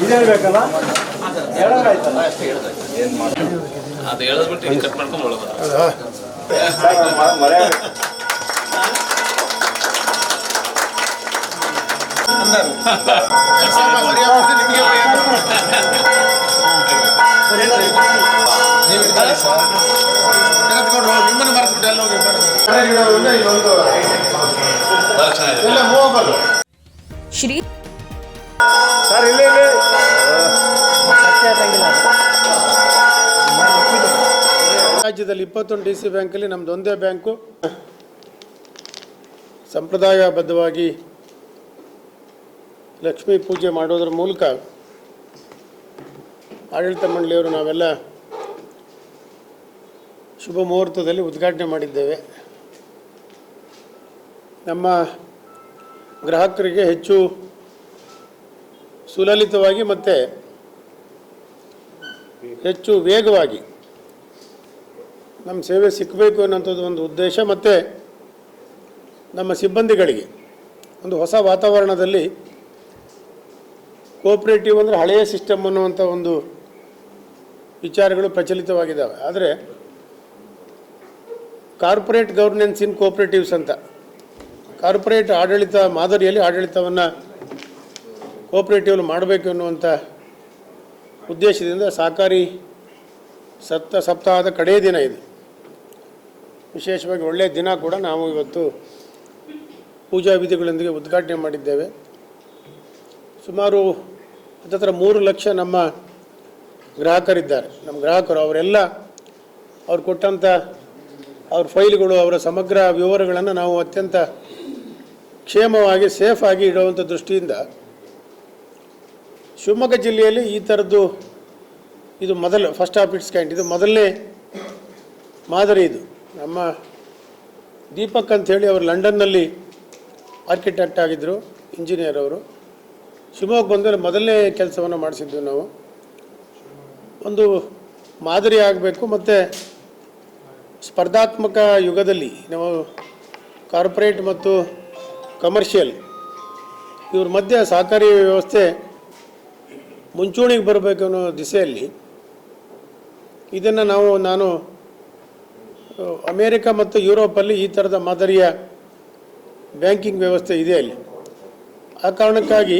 ಇದೇಳ್ಬೇಕಲ್ಲ ಹೇಳೋದಾಯ್ತಲ್ಲ ಅದು ಹೇಳದ್ಬಿಟ್ಟು ಕಟ್ ಮಾಡ್ಕೊಂಡು ಒಳಗೆ ಮರೆ ನಿಮ್ಮನ್ನು ಮರೆತುಬಿಟ್ಟು ಎಲ್ಲ ಹೋಗಿ ಭಾಳ ಚೆನ್ನಾಗಿದೆ ಎಲ್ಲ ಹೋಗಲ್ಲ ಶ್ರೀ ಸರ್, ಇಲ್ಲಿ ಇಲ್ಲಿ. ರಾಜ್ಯದಲ್ಲಿ ಇಪ್ಪತ್ತೊಂದು ಡಿ ಸಿ ಬ್ಯಾಂಕಲ್ಲಿ ನಮ್ಮದು ಒಂದೇ ಬ್ಯಾಂಕು. ಸಂಪ್ರದಾಯಬದ್ಧವಾಗಿ ಲಕ್ಷ್ಮೀ ಪೂಜೆ ಮಾಡೋದ್ರ ಮೂಲಕ ಆಡಳಿತ ಮಂಡಳಿಯವರು ನಾವೆಲ್ಲ ಶುಭ ಮುಹೂರ್ತದಲ್ಲಿ ಉದ್ಘಾಟನೆ ಮಾಡಿದ್ದೇವೆ. ನಮ್ಮ ಗ್ರಾಹಕರಿಗೆ ಹೆಚ್ಚು ಸುಲಲಿತವಾಗಿ ಮತ್ತು ಹೆಚ್ಚು ವೇಗವಾಗಿ ನಮ್ಮ ಸೇವೆ ಸಿಕ್ಕಬೇಕು ಅನ್ನೋಂಥದ್ದು ಒಂದು ಉದ್ದೇಶ ಮತ್ತು ನಮ್ಮ ಸಿಬ್ಬಂದಿಗಳಿಗೆ ಒಂದು ಹೊಸ ವಾತಾವರಣದಲ್ಲಿ ಕೋಪ್ರೇಟಿವ್ ಅಂದರೆ ಹಳೆಯ ಸಿಸ್ಟಮ್ ಅನ್ನುವಂಥ ಒಂದು ವಿಚಾರಗಳು ಪ್ರಚಲಿತವಾಗಿದ್ದಾವೆ. ಆದರೆ ಕಾರ್ಪೊರೇಟ್ ಗೌರ್ನೆನ್ಸ್ ಇನ್ ಕೋಪ್ರೇಟಿವ್ಸ್ ಅಂತ. ಕಾರ್ಪೊರೇಟ್ ಆಡಳಿತ ಮಾದರಿಯಲ್ಲಿ ಆಡಳಿತವನ್ನು ಕೋಪ್ರೇಟಿವ್ ಮಾಡಬೇಕು ಎನ್ನುವಂಥ ಉದ್ದೇಶದಿಂದ ಸಹಕಾರಿ ಸಪ್ತ ಸಪ್ತಾಹದ ಕಡೆಯ ದಿನ ಇದು. ವಿಶೇಷವಾಗಿ ಒಳ್ಳೆಯ ದಿನ ಕೂಡ ನಾವು ಇವತ್ತು ಪೂಜಾ ವಿಧಿಗಳೊಂದಿಗೆ ಉದ್ಘಾಟನೆ ಮಾಡಿದ್ದೇವೆ. ಸುಮಾರು ಹತ್ತತ್ರ ಮೂರು ಲಕ್ಷ ನಮ್ಮ ಗ್ರಾಹಕರಿದ್ದಾರೆ. ನಮ್ಮ ಗ್ರಾಹಕರು ಅವರೆಲ್ಲ ಅವ್ರು ಕೊಟ್ಟಂಥ ಅವ್ರ ಫೈಲ್ಗಳು, ಅವರ ಸಮಗ್ರ ವಿವರಗಳನ್ನು ನಾವು ಅತ್ಯಂತ ಕ್ಷೇಮವಾಗಿ ಸೇಫಾಗಿ ಇಡುವಂಥ ದೃಷ್ಟಿಯಿಂದ ಶಿವಮೊಗ್ಗ ಜಿಲ್ಲೆಯಲ್ಲಿ ಈ ಥರದ್ದು ಇದು ಮೊದಲು ಫಸ್ಟ್ ಆಫ್ ಇಟ್ಸ್ ಕ್ಯಾಂಟ್ ಇದು ಮೊದಲನೇ ಮಾದರಿ ಇದು. ನಮ್ಮ ದೀಪಕ್ ಅಂಥೇಳಿ ಅವರು ಲಂಡನ್ನಲ್ಲಿ ಆರ್ಕಿಟೆಕ್ಟ್ ಆಗಿದ್ದರು ಇಂಜಿನಿಯರ್ ಅವರು. ಶಿವಮೊಗ್ಗ ಬಂದರೆ ಮೊದಲನೇ ಕೆಲಸವನ್ನು ಮಾಡಿಸಿದ್ವಿ ನಾವು. ಒಂದು ಮಾದರಿ ಆಗಬೇಕು ಮತ್ತು ಸ್ಪರ್ಧಾತ್ಮಕ ಯುಗದಲ್ಲಿ ನಾವು ಕಾರ್ಪೊರೇಟ್ ಮತ್ತು ಕಮರ್ಷಿಯಲ್ ಇವ್ರ ಮಧ್ಯೆ ಸಹಕಾರಿ ವ್ಯವಸ್ಥೆ ಮುಂಚೂಣಿಗೆ ಬರಬೇಕು ಅನ್ನೋ ದಿಸೆಯಲ್ಲಿ ಇದನ್ನು ನಾವು, ನಾನು ಅಮೇರಿಕ ಮತ್ತು ಯುರೋಪಲ್ಲಿ ಈ ಥರದ ಮಾದರಿಯ ಬ್ಯಾಂಕಿಂಗ್ ವ್ಯವಸ್ಥೆ ಇದೆ ಅಲ್ಲಿ. ಆ ಕಾರಣಕ್ಕಾಗಿ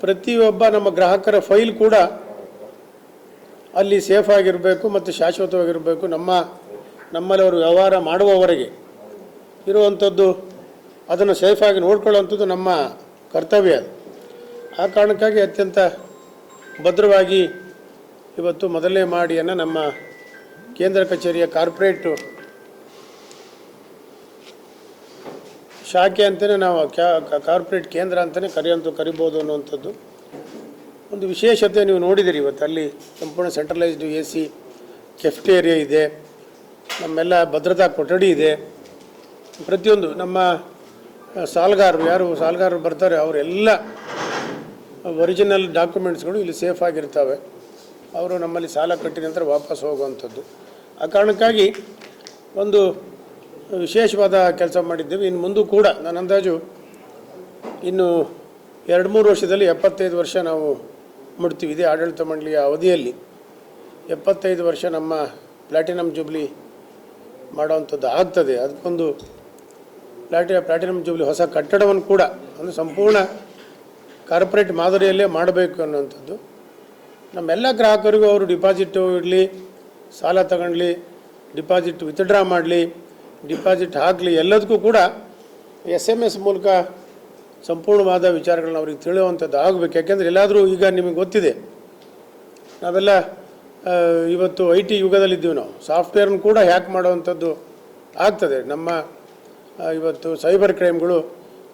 ಪ್ರತಿಯೊಬ್ಬ ನಮ್ಮ ಗ್ರಾಹಕರ ಫೈಲ್ ಕೂಡ ಅಲ್ಲಿ ಸೇಫ್ ಆಗಿರಬೇಕು ಮತ್ತು ಶಾಶ್ವತವಾಗಿರಬೇಕು. ನಮ್ಮ, ನಮ್ಮಲ್ಲಿ ಅವರು ವ್ಯವಹಾರ ಮಾಡುವವರೆಗೆ ಇರುವಂಥದ್ದು ಅದನ್ನು ಸೇಫಾಗಿ ನೋಡ್ಕೊಳ್ಳುವಂಥದ್ದು ನಮ್ಮ ಕರ್ತವ್ಯ ಅದು. ಆ ಕಾರಣಕ್ಕಾಗಿ ಅತ್ಯಂತ ಭದ್ರವಾಗಿ ಇವತ್ತು ಮೊದಲನೇ ಮಾಡಿಯನ್ನು ನಮ್ಮ ಕೇಂದ್ರ ಕಚೇರಿಯ ಕಾರ್ಪೊರೇಟು ಶಾಖೆ ಅಂತಲೇ ನಾವು ಕ್ಯಾ ಕಾರ್ಪೊರೇಟ್ ಕೇಂದ್ರ ಅಂತಲೇ ಕರೆಯಂತೂ ಕರಿಬೋದು ಅನ್ನುವಂಥದ್ದು. ಒಂದು ವಿಶೇಷತೆ ನೀವು ನೋಡಿದಿರಿ ಇವತ್ತು, ಅಲ್ಲಿ ಸಂಪೂರ್ಣ ಸೆಂಟ್ರಲೈಸ್ಡ್ ಎ ಸಿ ಕೆಫ್ಟೇರಿಯಾ ಇದೆ, ನಮ್ಮೆಲ್ಲ ಭದ್ರತಾ ಕೊಠಡಿ ಇದೆ. ಪ್ರತಿಯೊಂದು ನಮ್ಮ ಸಾಲ್ಗಾರರು, ಯಾರು ಸಾಲಗಾರರು ಬರ್ತಾರೆ, ಅವರೆಲ್ಲ ಒರಿಜಿನಲ್ ಡಾಕ್ಯುಮೆಂಟ್ಸ್ಗಳು ಇಲ್ಲಿ ಸೇಫ್ ಆಗಿರ್ತವೆ. ಅವರು ನಮ್ಮಲ್ಲಿ ಸಾಲ ಕಟ್ಟಿದ ನಂತರ ವಾಪಸ್ ಹೋಗುವಂಥದ್ದು. ಆ ಕಾರಣಕ್ಕಾಗಿ ಒಂದು ವಿಶೇಷವಾದ ಕೆಲಸ ಮಾಡಿದ್ದೇವೆ. ಇನ್ನು ಮುಂದೂ ಕೂಡ ನನ್ನ ಅಂದಾಜು ಇನ್ನು ಎರಡು ಮೂರು ವರ್ಷದಲ್ಲಿ ಎಪ್ಪತ್ತೈದು ವರ್ಷ ನಾವು ಮುಡ್ತೀವಿ ಇದೇ ಆಡಳಿತ ಮಂಡಳಿಯ ಅವಧಿಯಲ್ಲಿ ಎಪ್ಪತ್ತೈದು ವರ್ಷ ನಮ್ಮ ಪ್ಲಾಟಿನಮ್ ಜೂಬ್ಲಿ ಮಾಡೋವಂಥದ್ದು ಆಗ್ತದೆ. ಅದಕ್ಕೊಂದು ಪ್ಲಾಟಿ ಪ್ಲಾಟಿನಮ್ ಜೂಬ್ಲಿ ಹೊಸ ಕಟ್ಟಡವನ್ನು ಕೂಡ ಒಂದು ಸಂಪೂರ್ಣ ಕಾರ್ಪೊರೇಟ್ ಮಾದರಿಯಲ್ಲೇ ಮಾಡಬೇಕು ಅನ್ನುವಂಥದ್ದು. ನಮ್ಮೆಲ್ಲ ಗ್ರಾಹಕರಿಗೂ ಅವರು ಡಿಪಾಸಿಟ್ ಇಡಲಿ, ಸಾಲ ತಗೊಳ್ಳಿ ಡಿಪಾಸಿಟ್ ವಿತ್ಡ್ರಾ ಮಾಡಲಿ, ಡಿಪಾಸಿಟ್ ಹಾಕಲಿ, ಎಲ್ಲದಕ್ಕೂ ಕೂಡ ಎಸ್ ಎಂ ಎಸ್ ಮೂಲಕ ಸಂಪೂರ್ಣವಾದ ವಿಚಾರಗಳನ್ನ ಅವ್ರಿಗೆ ತಿಳಿಯುವಂಥದ್ದು ಆಗಬೇಕು. ಯಾಕೆಂದರೆ ಎಲ್ಲಾದರೂ ಈಗ ನಿಮಗೆ ಗೊತ್ತಿದೆ. ನಾವೆಲ್ಲ ಇವತ್ತು ಐ ಟಿ ಯುಗದಲ್ಲಿದ್ದೀವಿ ನಾವು. ಸಾಫ್ಟ್ವೇರ್ನ ಕೂಡ ಹ್ಯಾಕ್ ಮಾಡುವಂಥದ್ದು ಆಗ್ತದೆ. ನಮ್ಮ ಇವತ್ತು ಸೈಬರ್ ಕ್ರೈಮ್ಗಳು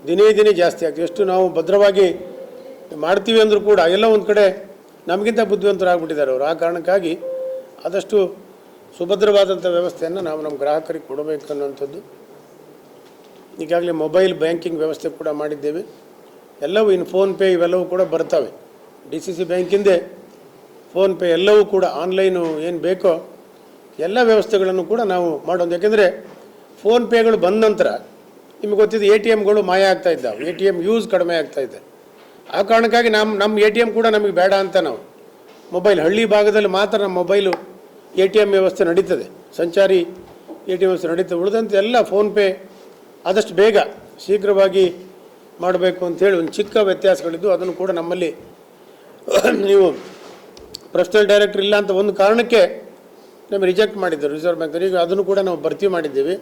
ದಿನೇ ದಿನೇ ಜಾಸ್ತಿ ಆಗ್ತದೆ ಎಷ್ಟು ನಾವು ಭದ್ರವಾಗಿ ಮಾಡ್ತೀವಿ ಅಂದರೂ ಕೂಡ ಎಲ್ಲ ಒಂದು ಕಡೆ ನಮಗಿಂತ ಬುದ್ಧಿವಂತರಾಗ್ಬಿಟ್ಟಿದ್ದಾರೆ ಅವರು. ಆ ಕಾರಣಕ್ಕಾಗಿ ಆದಷ್ಟು ಸುಭದ್ರವಾದಂಥ ವ್ಯವಸ್ಥೆಯನ್ನು ನಾವು ನಮ್ಮ ಗ್ರಾಹಕರಿಗೆ ಕೊಡಬೇಕು ಅನ್ನುವಂಥದ್ದು. ಈಗಾಗಲೇ ಮೊಬೈಲ್ ಬ್ಯಾಂಕಿಂಗ್ ವ್ಯವಸ್ಥೆ ಕೂಡ ಮಾಡಿದ್ದೇವೆ. ಎಲ್ಲವೂ ಇನ್ನು ಫೋನ್ಪೇ ಇವೆಲ್ಲವೂ ಕೂಡ ಬರ್ತವೆ. ಡಿ ಸಿ ಸಿ ಬ್ಯಾಂಕಿಂದೇ ಫೋನ್ಪೇ ಎಲ್ಲವೂ ಕೂಡ ಆನ್ಲೈನು ಏನು ಬೇಕೋ ಎಲ್ಲ ವ್ಯವಸ್ಥೆಗಳನ್ನು ಕೂಡ ನಾವು ಮಾಡೋದು. ಯಾಕೆಂದರೆ ಫೋನ್ಪೇಗಳು ಬಂದ ನಂತರ ನಿಮಗೆ ಗೊತ್ತಿದೆ, ಎ ಟಿ ಎಮ್ಗಳು ಮಾಯ ಆಗ್ತಾ ಇದ್ದಾವೆ. ಎ ಟಿ ಎಂ ಯೂಸ್ ಕಡಿಮೆ ಆಗ್ತಾ ಇದೆ. ಆ ಕಾರಣಕ್ಕಾಗಿ ನಮ್ಮ ನಮ್ಮ ಎ ಟಿ ಎಂ ಕೂಡ ನಮಗೆ ಬೇಡ ಅಂತ ನಾವು. ಮೊಬೈಲ್ ಹಳ್ಳಿ ಭಾಗದಲ್ಲಿ ಮಾತ್ರ ನಮ್ಮ ಮೊಬೈಲು ಎ ಟಿ ಎಂ ವ್ಯವಸ್ಥೆ ನಡೀತದೆ. ಸಂಚಾರಿ ಎ ಟಿ ಎಂ ವ್ಯವಸ್ಥೆ ನಡೀತದೆ. ಉಳಿದಂತೆ ಎಲ್ಲ ಫೋನ್ಪೇ ಆದಷ್ಟು ಬೇಗ ಶೀಘ್ರವಾಗಿ ಮಾಡಬೇಕು ಅಂಥೇಳಿ ಒಂದು ಚಿಕ್ಕ ವ್ಯತ್ಯಾಸಗಳಿದ್ದು, ಅದನ್ನು ಕೂಡ ನಮ್ಮಲ್ಲಿ ನೀವು ಪ್ರೊಫೆಷನಲ್ ಡೈರೆಕ್ಟರ್ ಇಲ್ಲ ಅಂತ ಒಂದು ಕಾರಣಕ್ಕೆ ನಮಗೆ ರಿಜೆಕ್ಟ್ ಮಾಡಿದ್ದರು. ರಿಸರ್ವ್ ಬ್ಯಾಂಕ್ ಈಗ ಅದನ್ನು ಕೂಡ ನಾವು ಭರ್ತಿ ಮಾಡಿದ್ದೀವಿ.